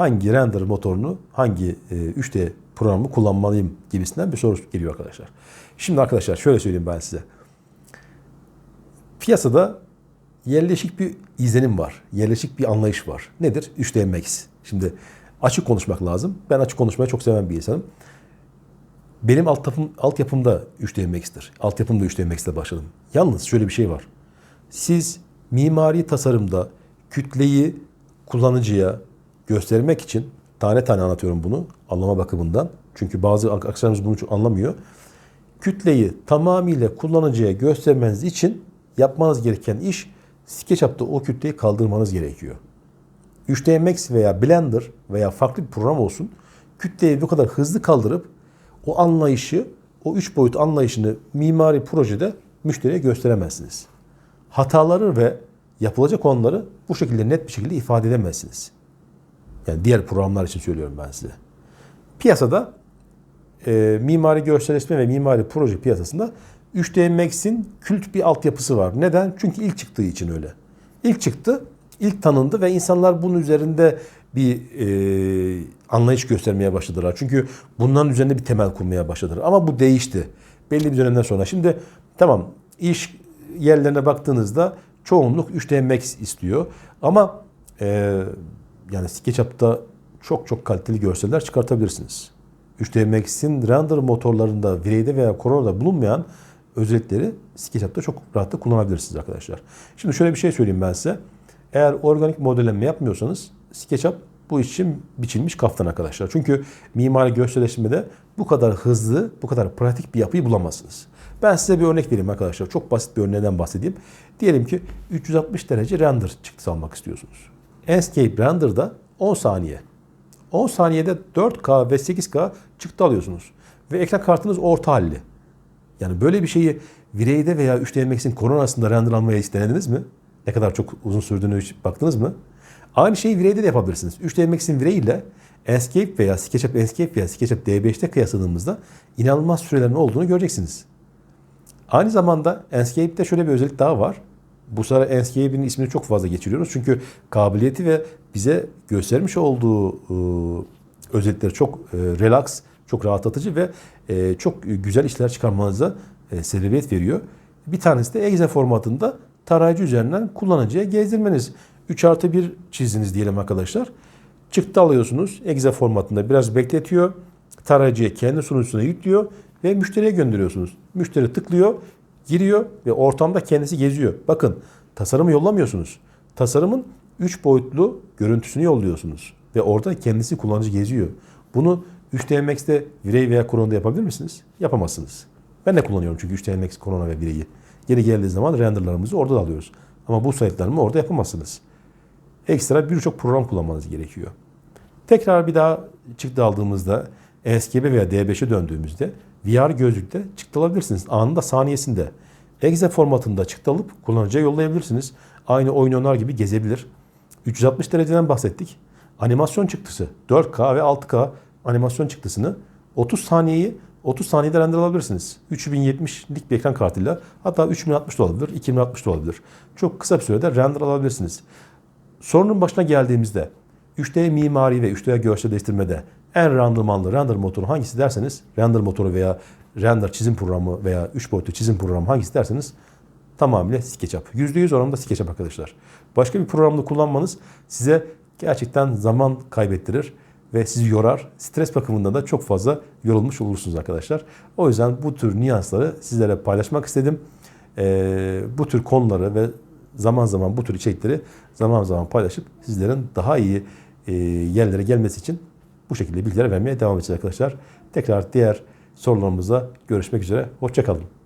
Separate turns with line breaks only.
hangi render motorunu, hangi e, 3D programı kullanmalıyım gibisinden bir soru geliyor arkadaşlar. Şimdi arkadaşlar şöyle söyleyeyim ben size. Piyasada yerleşik bir izlenim var. Yerleşik bir anlayış var. Nedir? 3D Max. Şimdi açık konuşmak lazım. Ben açık konuşmayı çok seven bir insanım. Benim altyapım, altyapımda 3D Max'tir. Altyapımda 3D Max'te başladım. Yalnız şöyle bir şey var. Siz mimari tasarımda kütleyi kullanıcıya göstermek için tane tane anlatıyorum bunu anlama bakımından. Çünkü bazı arkadaşlarımız bunu çok anlamıyor. Kütleyi tamamıyla kullanıcıya göstermeniz için yapmanız gereken iş SketchUp'ta o kütleyi kaldırmanız gerekiyor. 3D Max veya Blender veya farklı bir program olsun kütleyi bu kadar hızlı kaldırıp o anlayışı, o üç boyut anlayışını mimari projede müşteriye gösteremezsiniz. Hataları ve yapılacak olanları bu şekilde net bir şekilde ifade edemezsiniz. Yani diğer programlar için söylüyorum ben size. Piyasada e, mimari görselleşme ve mimari proje piyasasında 3D Max'in kült bir altyapısı var. Neden? Çünkü ilk çıktığı için öyle. İlk çıktı, ilk tanındı ve insanlar bunun üzerinde bir e, anlayış göstermeye başladılar. Çünkü bunların üzerinde bir temel kurmaya başladılar. Ama bu değişti. Belli bir dönemden sonra. Şimdi tamam iş yerlerine baktığınızda çoğunluk 3D Max istiyor. Ama e, yani SketchUp'ta çok çok kaliteli görseller çıkartabilirsiniz. 3D Max'in render motorlarında Virey'de veya Corona'da bulunmayan özellikleri SketchUp'ta çok rahatlıkla kullanabilirsiniz arkadaşlar. Şimdi şöyle bir şey söyleyeyim ben size. Eğer organik modellenme yapmıyorsanız SketchUp bu için biçilmiş kaftan arkadaşlar. Çünkü mimari gösterleşmede bu kadar hızlı, bu kadar pratik bir yapıyı bulamazsınız. Ben size bir örnek vereyim arkadaşlar. Çok basit bir örneğden bahsedeyim. Diyelim ki 360 derece render çıktısı almak istiyorsunuz. Enscape Render'da 10 saniye. 10 saniyede 4K ve 8K çıktı alıyorsunuz. Ve ekran kartınız orta halli. Yani böyle bir şeyi Virey'de veya 3D Max'in koronasında render almaya hiç denediniz mi? Ne kadar çok uzun sürdüğünü baktınız mı? Aynı şeyi Virey'de de yapabilirsiniz. 3D Max'in Virey ile Enscape veya SketchUp Enscape veya SketchUp D5'te kıyasladığımızda inanılmaz sürelerin olduğunu göreceksiniz. Aynı zamanda Enscape'de şöyle bir özellik daha var. Bu sıra Enscape'in ismini çok fazla geçiriyoruz. Çünkü kabiliyeti ve bize göstermiş olduğu e, çok e, relax, çok rahatlatıcı ve e, çok güzel işler çıkarmanıza e, sebebiyet veriyor. Bir tanesi de exe formatında tarayıcı üzerinden kullanıcıya gezdirmeniz. 3 artı 1 çizdiniz diyelim arkadaşlar. Çıktı alıyorsunuz. Exe formatında biraz bekletiyor. Tarayıcıya kendi sunucusuna yüklüyor ve müşteriye gönderiyorsunuz. Müşteri tıklıyor, giriyor ve ortamda kendisi geziyor. Bakın tasarımı yollamıyorsunuz. Tasarımın 3 boyutlu görüntüsünü yolluyorsunuz. Ve orada kendisi kullanıcı geziyor. Bunu 3D Max'te Virey veya Corona'da yapabilir misiniz? Yapamazsınız. Ben de kullanıyorum çünkü 3D Max, Corona ve Virey'i. Geri geldiği zaman renderlarımızı orada da alıyoruz. Ama bu sayıtlarımı orada yapamazsınız. Ekstra birçok program kullanmanız gerekiyor. Tekrar bir daha çıktı aldığımızda ESGB veya D5'e döndüğümüzde VR gözlükte çıktı alabilirsiniz. Anında saniyesinde. Exe formatında çıktı alıp kullanıcıya yollayabilirsiniz. Aynı oyun oynar gibi gezebilir. 360 dereceden bahsettik. Animasyon çıktısı 4K ve 6K animasyon çıktısını 30 saniyeyi 30 saniyede render alabilirsiniz. 3070'lik bir ekran kartıyla hatta 3060 da olabilir, 2060 da olabilir. Çok kısa bir sürede render alabilirsiniz. Sorunun başına geldiğimizde 3D mimari ve 3D görsel değiştirmede en randımanlı render motoru hangisi derseniz render motoru veya render çizim programı veya 3 boyutlu çizim programı hangisi derseniz tamamıyla SketchUp. %100 oranında SketchUp arkadaşlar. Başka bir programda kullanmanız size gerçekten zaman kaybettirir ve sizi yorar. Stres bakımından da çok fazla yorulmuş olursunuz arkadaşlar. O yüzden bu tür nüansları sizlere paylaşmak istedim. Ee, bu tür konuları ve zaman zaman bu tür içerikleri zaman zaman paylaşıp sizlerin daha iyi e, yerlere gelmesi için bu şekilde bilgiler vermeye devam edeceğiz arkadaşlar. Tekrar diğer sorularımızda görüşmek üzere. Hoşçakalın.